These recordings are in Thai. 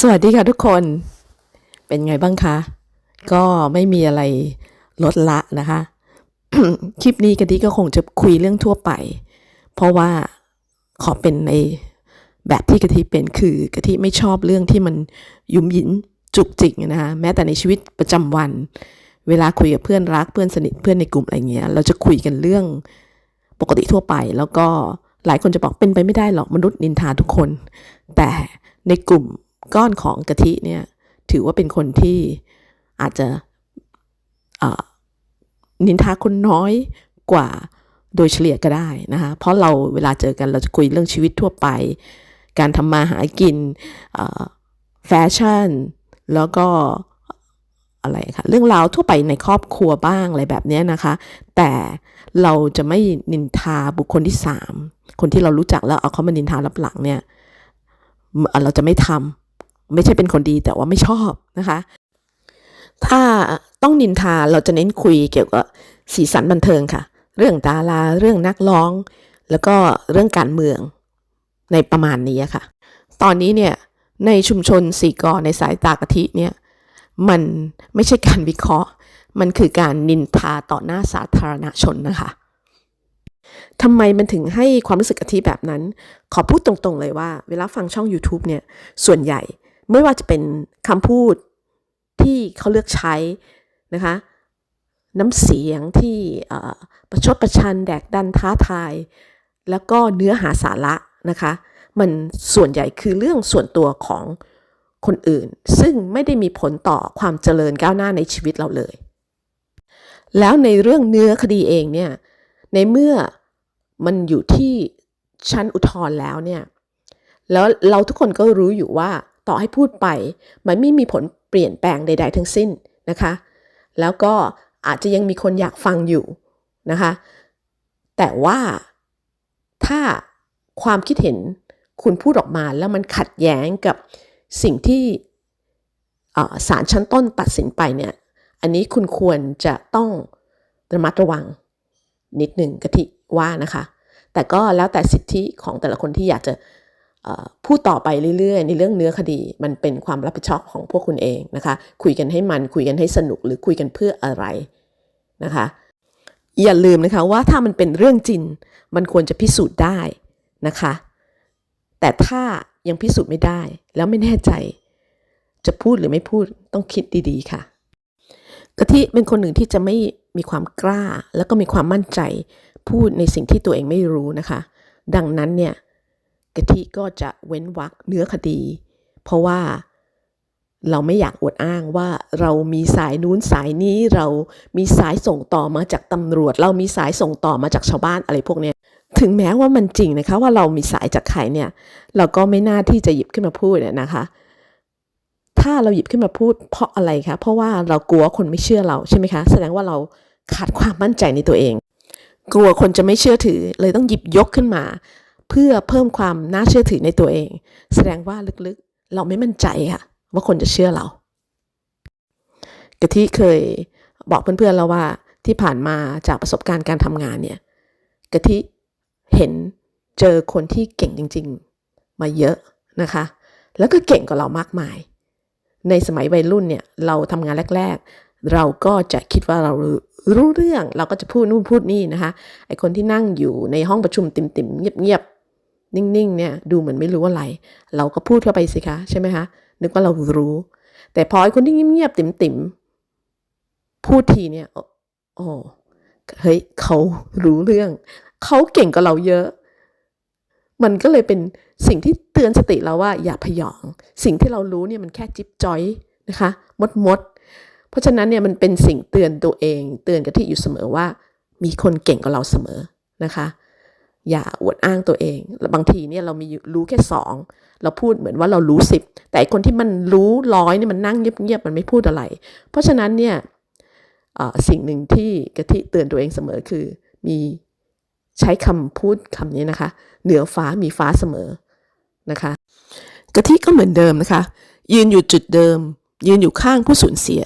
สวัสดีค่ะทุกคน เป็นไงบ้างคะ ก็ไม่มีอะไรลดละนะคะ คลิปนี้กะทิก็คงจะคุยเรื่องทั่วไป เพราะว่าขอเป็นในแบบที่กะทิเป็นคือกะทิไม่ชอบเรื่องที่มันยุ่มยินจุกจิกนะคะแม้แต่ในชีวิตประจำวัน เวลาคุยกับเพื่อนรักเพื่อนสนิทเพื่อนในกลุ่มอะไรเงี้ย เราจะคุยกันเรื่องปกติทั่วไป แล้วก็หลายคนจะบอกเป็นไปไม่ได้หรอกมนุษย์นินทาทุกคน แต่ในกลุ่ม ก้อนของกะทิเนี่ยถือว่าเป็นคนที่อาจจะนินทาคนน้อยกว่าโดยเฉลี่ยก็ได้นะคะเพราะเราเวลาเจอกันเราจะคุยเรื่องชีวิตทั่วไป การทำมาหากินแฟชั่น แล้วก็อะไรคะเรื่องราวทั่วไปในครอบครัวบ้างอะไรแบบนี้นะคะ แต่เราจะไม่นินทาบุคคลที่สามคนที่เรารู้จักแล้วเอาเขามานินทารับหลังเนี่ยเอ่อเราจะไม่ทำ ไม่ใช่เป็นคนดีแต่ว่าไม่ชอบนะคะ ถ้าต้องนินทาเราจะเน้นคุยเกี่ยวกับสีสันบันเทิงค่ะ เรื่องดาราเรื่องนักร้อง แล้วก็เรื่องการเมืองในประมาณนี้ค่ะ ตอนนี้เนี่ยในชุมชนสีกอในสายตากะทิเนี่ยมันไม่ใช่การวิเคราะห์ มันคือการนินทาต่อหน้าสาธารณชนนะคะทำไมมันถึงให้ความรู้สึกกะทิแบบนั้น ขอพูดตรงๆเลยว่า เวลาฟังช่อง YouTube เนี่ย ส่วนใหญ่ ไม่ว่าจะเป็นคำพูดที่เขาเลือกใช้นะคะน้ำเสียงที่ประชดประชันแดกดันท้าทาย แล้วก็เนื้อหาสาระนะคะ มันส่วนใหญ่คือเรื่องส่วนตัวของคนอื่น ซึ่งไม่ได้มีผลต่อความเจริญก้าวหน้าในชีวิตเราเลย แล้วในเรื่องเนื้อคดีเองเนี่ย ในเมื่อมันอยู่ที่ชั้นอุทธรณ์แล้วเนี่ย แล้วเราทุกคนก็รู้อยู่ว่า ต่อให้พูดไป มันไม่มีผลเปลี่ยนแปลงใด ๆ ทั้งสิ้นนะคะ แล้วก็อาจจะยังมีคนอยากฟังอยู่นะคะ แต่ว่าถ้าความคิดเห็นคุณพูดออกมาแล้วมันขัดแย้งกับสิ่งที่ศาลชั้นต้นตัดสินไปเนี่ย อันนี้คุณควรจะต้องระมัดระวังนิดหนึ่งกะทิว่านะคะ แต่ก็แล้วแต่สิทธิของแต่ละคนที่อยากจะ พูดต่อไปเรื่อยๆ ในเรื่องเนื้อคดี มันเป็นความรับผิดชอบของพวกคุณเองนะคะ คุยกันให้มันคุยกันให้สนุกหรือคุยกันเพื่ออะไรนะคะ อย่าลืมนะคะว่าถ้ามันเป็นเรื่องจริง มันควรจะพิสูจน์ได้นะคะ แต่ถ้ายังพิสูจน์ไม่ได้ แล้วไม่แน่ใจ จะพูดหรือไม่พูดต้องคิดดีๆค่ะกะทิเป็นคนหนึ่งที่จะไม่มีความกล้า แล้วก็มีความมั่นใจ พูดในสิ่งที่ตัวเองไม่รู้นะคะ ดังนั้นเนี่ย กะทิก็จะเว้นวรรคเนื้อคดี เพราะว่าเราไม่อยากอวดอ้างว่าเรามีสายนู้นสายนี้เรามีสายส่งต่อมาจากตำรวจ เรามีสายส่งต่อมาจากชาวบ้านอะไรพวกนี้ถึงแม้ว่ามันจริงนะคะว่าเรามีสายจากใครเนี่ยเราก็ไม่น่าที่จะหยิบขึ้นมาพูดเนี่ยนะคะ ถ้าเราหยิบขึ้นมาพูดเพราะอะไรคะเพราะว่าเรากลัวคนไม่เชื่อเราใช่ไหมคะแสดงว่าเราขาดความมั่นใจในตัวเอง กลัวคนจะไม่เชื่อถือเลยต้องหยิบยกขึ้นมา เพื่อเพิ่มความน่าเชื่อถือในตัวเอง แสดงว่าลึกๆ เราไม่มั่นใจค่ะว่าคนจะเชื่อเรากะทิเคยบอกเพื่อนๆแล้วว่าที่ผ่านมาจากประสบการณ์การทำงานเนี่ยกะทิเห็นเจอคนที่เก่งจริง ๆ มาเยอะนะคะ แล้วก็เก่งกว่าเรามากมาย ในสมัยวัยรุ่นเนี่ยเราทำงานแรก ๆ เราก็จะคิดว่าเรารู้เรื่องเราก็จะพูดนู่นพูดนี่นะคะไอคนที่นั่งอยู่ในห้องประชุมติ่มๆเงียบๆ นิ่งๆเนี่ยดูเหมือนไม่รู้อะไร เราก็พูดเข้าไปสิคะใช่ไหมคะนึกว่าเรารู้ แต่พอไอ้คนที่เงียบๆติ่มๆพูดทีเนี่ยโอ้เฮ้ยเขารู้เรื่อง เขาเก่งกว่าเราเยอะ มันก็เลยเป็นสิ่งที่เตือนสติเราว่าอย่าพยอง สิ่งที่เรารู้เนี่ยมันแค่จิ๊บจอยนะคะมดมดเพราะฉะนั้นเนี่ยมันเป็นสิ่งเตือนตัวเอง เตือนกะทิอยู่เสมอว่า มีคนเก่งกว่าเราเสมอนะคะ อย่าอวดอ้างตัวเอง บางทีเนี่ยเรามีรู้แค่สองเราพูดเหมือนว่าเรารู้สิบแต่คนที่มันรู้ร้อยเนี่ยมันนั่งเงียบๆมันไม่พูดอะไร เพราะฉะนั้นเนี่ยสิ่งหนึ่งที่กะทิเตือนตัวเองเสมอคือ มีใช้คำพูดคำนี้นะคะ เหนือฟ้ามีฟ้าเสมอนะคะกะทิก็เหมือนเดิมนะคะ ยืนอยู่จุดเดิม ยืนอยู่ข้างผู้สูญเสีย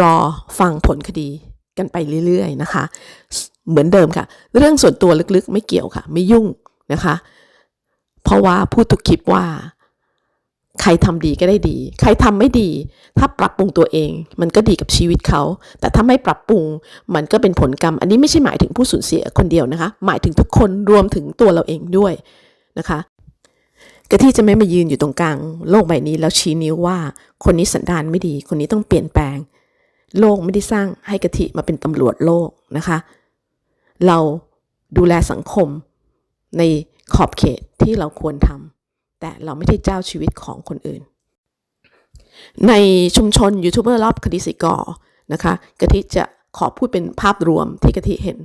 รอฟังผลคดีกันไปเรื่อยๆนะคะ เหมือนเดิมค่ะ เรื่องส่วนตัวลึกๆ ไม่เกี่ยวค่ะ ไม่ยุ่งนะคะ เพราะว่าพูดทุกคลิปว่า ใครรทำดีก็ได้ดี ใครทำไม่ดี ถ้าปรับปรุงตัวเอง มันก็ดีกับชีวิตเขา แต่ถ้าไม่ปรับปรุง มันก็เป็นผลกรรม อันนี้ไม่ใช่หมายถึงผู้สูญเสียคนเดียวนะคะ หมายถึงทุกคนรวมถึงตัวเราเองด้วยนะคะกะที่จะไม่มายืนอยู่ตรงกลางโลกใบนี้แล้วชี้นิ้วว่า คนนี้สันดานไม่ดี คนนี้ต้องเปลี่ยนแปลง โลกไม่ได้สร้างให้กะทิมาเป็นตำรวจโลกนะคะ เราดูแลสังคมในขอบเขตที่เราควรทำแต่เราไม่ได้เจ้าชีวิตของคนอื่น ในชุมชนยูทูบเบอร์รอบคดีสิกอนะคะกะทิจะขอพูดเป็นภาพรวมที่กะทิเห็น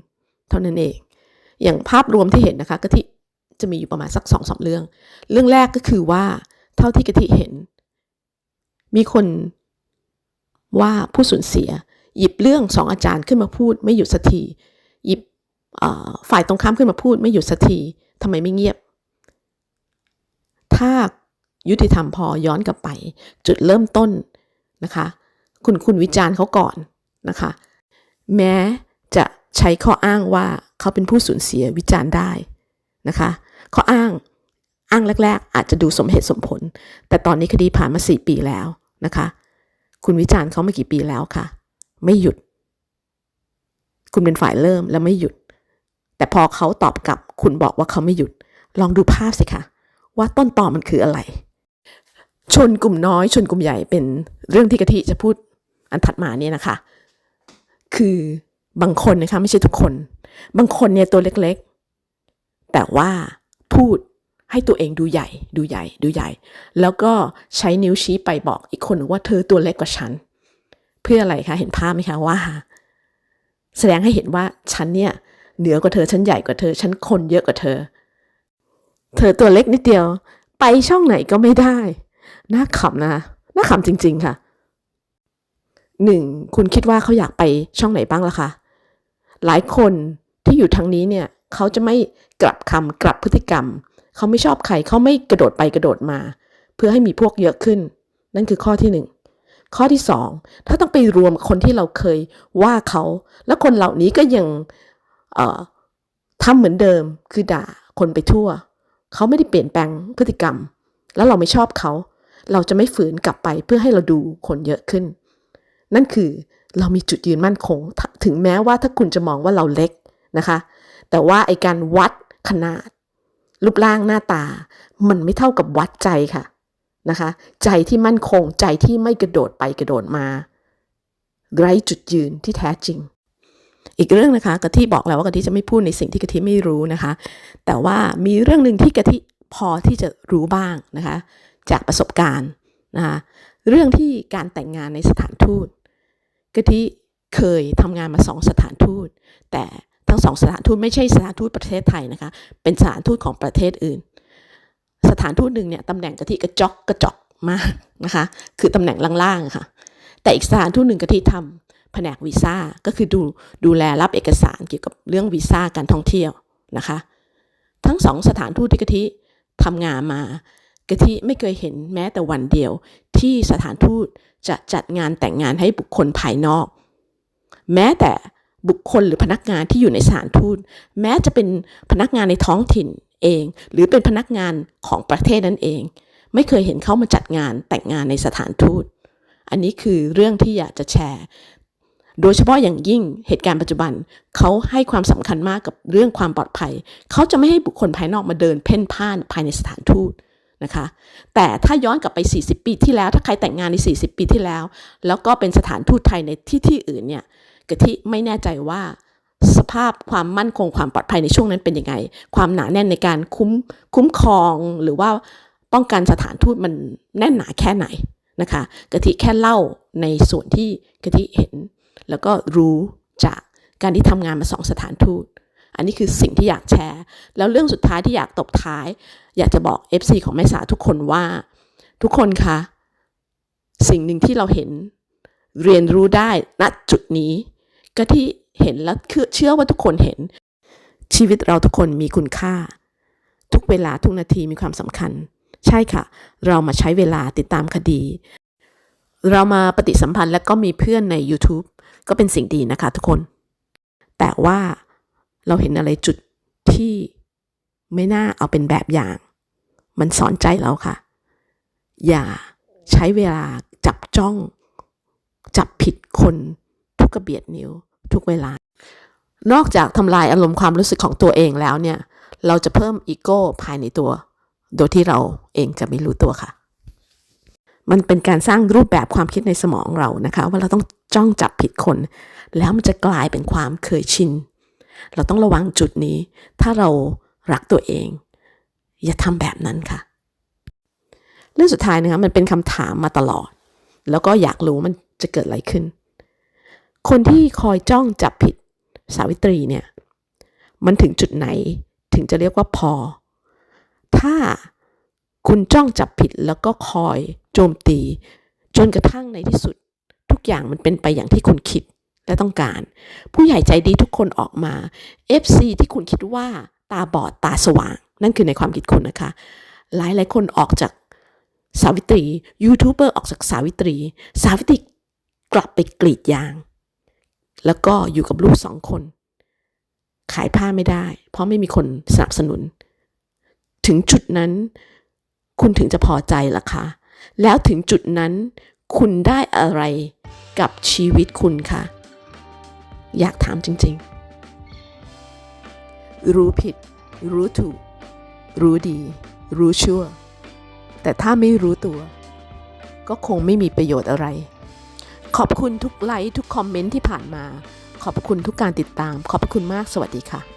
เท่านั้นเอง อย่างภาพรวมที่เห็นนะคะกะทิจะมีอยู่ประมาณสักสองสามเรื่อง เรื่องแรกก็คือว่าเท่าที่กะทิเห็น มีคนว่าผู้สูญเสีย หยิบเรื่องสองอาจารย์ขึ้นมาพูดไม่หยุดสักที ฝ่ายตรงข้ามขึ้นมาพูดไม่หยุดสักทีทำไมไม่เงียบ ถ้ายุติธรรมพอย้อนกลับไป จุดเริ่มต้นนะคะ คุณคุณวิจารณ์เขาก่อนนะคะ แม้จะใช้ข้ออ้างว่าเขาเป็นผู้สูญเสียวิจารณ์ได้นะคะข้ออ้างอ้างแรก ๆ อาจจะดูสมเหตุสมผล แต่ตอนนี้คดีผ่านมาสี่ปีแล้วนะคะ คุณวิจารณ์เขามากี่ปีแล้วคะไม่หยุด คุณเป็นฝ่ายเริ่มแล้วไม่หยุด แต่พอเขาตอบกลับ คุณบอกว่าเขาไม่หยุด ลองดูภาพสิคะว่าต้นตอมันคืออะไร ชนกลุ่มน้อยชนกลุ่มใหญ่เป็นเรื่องที่กะทิจะพูดอันถัดมาเนี่ยนะคะ คือบางคนนะคะไม่ใช่ทุกคน บางคนเนี่ยตัวเล็กๆ แต่ว่าพูดให้ตัวเองดูใหญ่ ดูใหญ่ ดูใหญ่ แล้วก็ใช้นิ้วชี้ไปบอกอีกคนหนึ่งว่าเธอตัวเล็กกว่าฉัน เพื่ออะไรคะ เห็นภาพไหมคะว่า แสดงให้เห็นว่าฉันเนี่ย เหนือกว่าเธอฉันใหญ่กว่าเธอฉันคนเยอะกว่าเธอ เธอตัวเล็กนิดเดียว ไปช่องไหนก็ไม่ได้ น่าขำนะน่าขำจริง ๆค่ะหนึ่งคุณคิดว่าเขาอยากไปช่องไหนบ้างล่ะคะ หลายคนที่อยู่ทางนี้เนี่ยเขาจะไม่กลับคำกลับพฤติกรรม เขาไม่ชอบใครเขาไม่กระโดดไปกระโดดมา เพื่อให้มีพวกเยอะขึ้น นั่นคือข้อที่หนึ่งข้อที่สองถ้าต้องไปรวมคนที่เราเคยว่าเขา แล้วคนเหล่านี้ก็ยัง ทำเหมือนเดิมคือด่าคนไปทั่ว เขาไม่ได้เปลี่ยนแปลงพฤติกรรม แล้วเราไม่ชอบเขา เราจะไม่ฝืนกลับไปเพื่อให้เราดูคนเยอะขึ้น นั่นคือเรามีจุดยืนมั่นคง ถึงแม้ว่าถ้าคุณจะมองว่าเราเล็กนะคะ แต่ว่าไอการวัดขนาด รูปร่างหน้าตา มันไม่เท่ากับวัดใจค่ะนะคะ ใจที่มั่นคงใจที่ไม่กระโดดไปกระโดดมา ไร้จุดยืนที่แท้จริง อีกเรื่องนะคะกะทิบอกแล้วว่ากะทิจะไม่พูดในสิ่งที่กะทิไม่รู้นะคะ แต่ว่ามีเรื่องหนึ่งที่กะทิพอที่จะรู้บ้างนะคะ จากประสบการณ์นะคะเรื่องที่การแต่งงานในสถานทูตกะทิเคยทำงานมาสองสถานทูต แต่ทั้งสองสถานทูตไม่ใช่สถานทูตประเทศไทยนะคะ เป็นสถานทูตของประเทศอื่น สถานทูตหนึ่งเนี่ยตำแหน่งกะทิกระจอกกระจอกมากนะคะ คือตำแหน่งล่างๆค่ะ แต่อีกสถานทูตหนึ่งกะทิทำ แผนกวีซ่าก็คือดูดูแลรับเอกสารเกี่ยวกับเรื่องวีซ่าการท่องเที่ยวนะคะ ทั้งสองสถานทูตที่กะทิทำงานมากะทิไม่เคยเห็นแม้แต่วันเดียว ที่สถานทูตจะจัดงานแต่งงานให้บุคคลภายนอก แม้แต่บุคคลหรือพนักงานที่อยู่ในสถานทูตแม้จะเป็นพนักงานในท้องถิ่นเอง หรือเป็นพนักงานของประเทศนั้นเอง ไม่เคยเห็นเขามาจัดงานแต่งงานในสถานทูต อันนี้คือเรื่องที่อยากจะแชร์ โดยเฉพาะอย่างยิ่งเหตุการณ์ปัจจุบันเขาให้ความสำคัญมากกับเรื่องความปลอดภัย เขาจะไม่ให้บุคคลภายนอกมาเดินเพ่นพ่านภายในสถานทูตนะคะ แต่ถ้าย้อนกลับไป 40 ปีที่แล้ว ถ้าใครแต่งงานใน 40 ปีที่แล้ว แล้วก็เป็นสถานทูตไทยในที่ที่อื่นเนี่ยกะทิไม่แน่ใจว่าสภาพความมั่นคงความปลอดภัยในช่วงนั้นเป็นยังไง ความหนาแน่นในการคุ้มคุ้มครองหรือว่าป้องกันสถานทูตมันแน่นหนาแค่ไหนนะคะกะทิแค่เล่าในส่วนที่กะทิเห็น แล้วก็รู้จากการที่ทำงานมาสองสถานทูต อันนี้คือสิ่งที่อยากแชร์ แล้วเรื่องสุดท้ายที่อยากตบท้าย อยากจะบอก FC ของแม่สาทุกคนว่า ทุกคนคะสิ่งหนึ่งที่เราเห็นเรียนรู้ได้ณจุดนี้ ก็ที่เห็นแล้วเชื่อว่าทุกคนเห็น ชีวิตเราทุกคนมีคุณค่า ทุกเวลาทุกนาทีมีความสำคัญ ใช่ค่ะ เรามาใช้เวลาติดตามคดี เรามาปฏิสัมพันธ์และก็มีเพื่อนใน YouTube ก็เป็นสิ่งดีนะคะทุกคน แต่ว่าเราเห็นอะไรจุดที่ไม่น่าเอาเป็นแบบอย่าง มันสอนใจเราค่ะ อย่าใช้เวลาจับจ้อง จับผิดคนทุกกระเบียดนิ้วทุกเวลา นอกจากทำลายอารมณ์ความรู้สึกของตัวเองแล้วเนี่ย เราจะเพิ่มอีโก้ภายในตัว โดยที่เราเองจะไม่รู้ตัวค่ะ มันเป็นการสร้างรูปแบบความคิดในสมองเรานะคะว่าเราต้องจ้องจับผิดคน แล้วมันจะกลายเป็นความเคยชิน เราต้องระวังจุดนี้ ถ้าเรารักตัวเอง อย่าทำแบบนั้นค่ะ เรื่องสุดท้ายนะคะมันเป็นคำถามมาตลอด แล้วก็อยากรู้มันจะเกิดอะไรขึ้น คนที่คอยจ้องจับผิดสาวิตรีเนี่ยมันถึงจุดไหนถึงจะเรียกว่าพอ ถ้าคุณจ้องจับผิดแล้วก็คอย โจมตี จนกระทั่งในที่สุด ทุกอย่างมันเป็นไปอย่างที่คุณคิดและต้องการ ผู้ใหญ่ใจดีทุกคนออกมา FC ที่คุณคิดว่าตาบอดตาสว่าง นั่นคือในความคิดคุณนะคะ หลายหลายคนออกจากสาวิตรียูทูบเบอร์ออกจากสาวิตรี สาวิตรีกลับไปกรีดยาง แล้วก็อยู่กับลูกสองคน ขายผ้าไม่ได้ เพราะไม่มีคนสนับสนุน ถึงจุดนั้น คุณถึงจะพอใจล่ะคะ แล้วถึงจุดนั้นคุณได้อะไรกับชีวิตคุณคะอยากถามจริง ๆ รู้ผิด รู้ถูก รู้ดี รู้ชั่ว แต่ถ้าไม่รู้ตัว ก็คงไม่มีประโยชน์อะไร ขอบคุณทุกไลค์ทุกคอมเมนต์ที่ผ่านมา ขอบคุณทุกการติดตาม ขอบคุณมากสวัสดีค่ะ